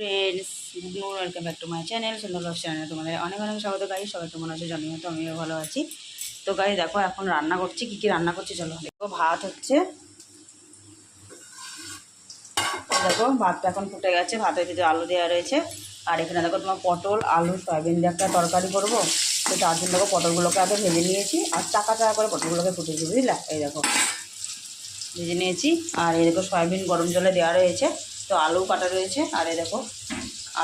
Friends good welcome back to my channel সুন্দর লস channel তোমাদের অনেক অনেক স্বাগত গাই সবাই কেমন আছে জানিও তো, আমিও ভালো আছি। তো গাই দেখো এখন রান্না করছি, কী কী রান্না করছি চলো। দেখো, ভাত হচ্ছে, দেখো, ভাতটা এখন ফুটে গেছে, ভাতের ভিতরে আলু দেওয়া রয়েছে। আর এখানে দেখো তোমার পটল, আলু, সয়াবিন দিয়ে একটা তরকারি করব। তো তার জন্য দেখো পটলগুলোকে আগে ভেজে নিয়েছি, আর চাকা চাকা করে পটলগুলোকে ফুটেছি বুঝলা? এই দেখো, ভেজে নিয়েছি। আর এই দেখো সয়াবিন গরম জলে দেওয়া রয়েছে। তো আলু কাটা রয়েছে, আর এই দেখো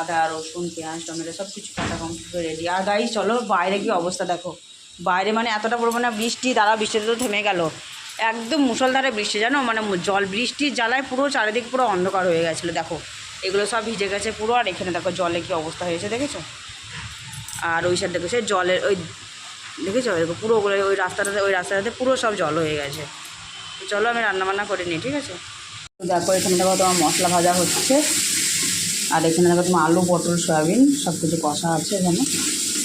আদা, রসুন, পেঁয়াজ, টমেটো সব কিছু কাটা কমপ্লিট করে রেডি আর গাই চলো বাইরে কি অবস্থা দেখো। বাইরে মানে এতটা পরিমাণে বৃষ্টি দ্বারা বৃষ্টিতে তো থেমে গেল। একদম মুসলধারে বৃষ্টি, জানো? মানে জল, বৃষ্টির জ্বালায় পুরো চারিদিক পুরো অন্ধকার হয়ে গেছিল, দেখো। এগুলো সব ভিজে গেছে পুরো, আর এখানে দেখো জলে কি অবস্থা হয়েছে, দেখেছ? আর ওই সাইড দেখো সে জলের ওই দেখেছ? দেখো পুরো ওগুলো ওই রাস্তাটাতে ওই রাস্তাটাতে পুরো সব জল হয়ে গেছে। চলো আমি রান্না বান্না করে নিই, ঠিক আছে? দেখো এখানে দেখো তোমার মশলা ভাজা হচ্ছে। আর এখানে দেখো তোমার আলু, পটল, সয়াবিন সব কিছু কষা আছে এখানে।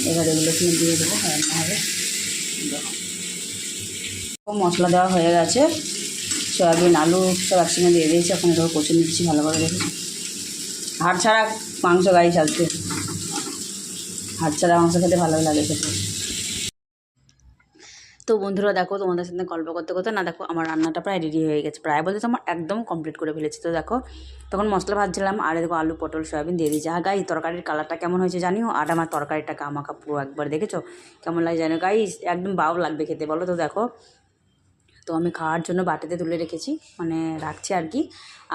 এবার এগুলো এখানে দিয়ে দেবো হবে মশলা দেওয়া হয়ে গেছে। সয়াবিন, আলু সব একসঙ্গে দিয়ে দিয়েছি। এখন এটাও কষে নিচ্ছি ভালো করে দেখেছি হাড় ছাড়া মাংস গাড়ি চালছে হাড় ছাড়া মাংস খেতে ভালো লাগে খেতে। তো বন্ধুরা দেখো, তোমাদের সাথে গল্প করতে করতে, না দেখো, আমার রান্নাটা প্রায় রেডি হয়ে গেছে। প্রায় বলতে আমার একদম কমপ্লিট করে ফেলেছি। তো দেখো, তখন মশলা ভাজছিলাম, আর দেখো আলু, পটল, সয়াবিন দিয়ে দিয়েছি। আর গাই তরকারির কালারটা কেমন হয়েছে জানিও? আর আমার তরকারিটা কামাকা পুরো একবার, দেখেছ? কেমন লাগে জানো গাই একদম বাউ লাগবে খেতে, বলো তো দেখো। তো আমি খাওয়ার জন্য বাটিতে তুলে রেখেছি মানে রাখছি আর কি।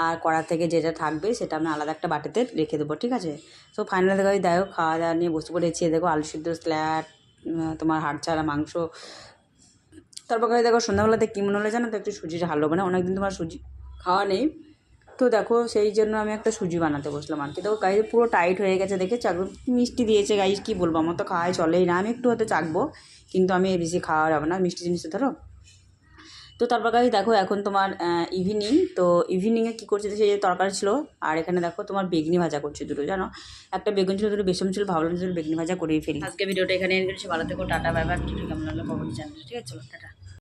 আর কড়া থেকে যেটা থাকবে, সেটা আমি আলাদা একটা বাটিতে রেখে দেবো, ঠিক আছে? তো ফাইনালি দেখো দেখো খাওয়া দাওয়া নিয়ে বসে পড়েছি। দেখো, আলু সিদ্ধ স্ল্যাট তোমার হাড় ছাড়া মাংস তারপর কাছে দেখো সন্ধ্যাবেলাতে কী মনে হলো জানো তো? একটু সুজির হালুয়া মানে অনেকদিন তোমার সুজি খাওয়া নেই। তো দেখো সেই জন্য আমি একটা সুজি বানাতে বসলাম আর কি দেখো গাইজ পুরো টাইট হয়ে গেছে দেখে একদম মিষ্টি দিয়েছে গাইজ, কী বলব? আমার তো খাওয়াই চলেই না। আমি একটু হয়তো চাকবো, কিন্তু আমি বেশি খাওয়া যাবে না। মিষ্টি জিনিসটা ধরো। তো তারপর কাছে দেখো এখন তোমার ইভিনিং তো ইভিনিংয়ে কী করছে সেই যে তরকারি ছিল, আর এখানে দেখো তোমার বেগনি ভাজা করছে দুটো, জানো? একটা বেগুন ছিল, দুটো বেসন ছিল, ভাবলাম যে বেগনি ভাজা করেই ফেলি। আজকে ভিডিওটা এখানে ভালো থেকো, টাটা জানাবে ঠিক আছে টাটা।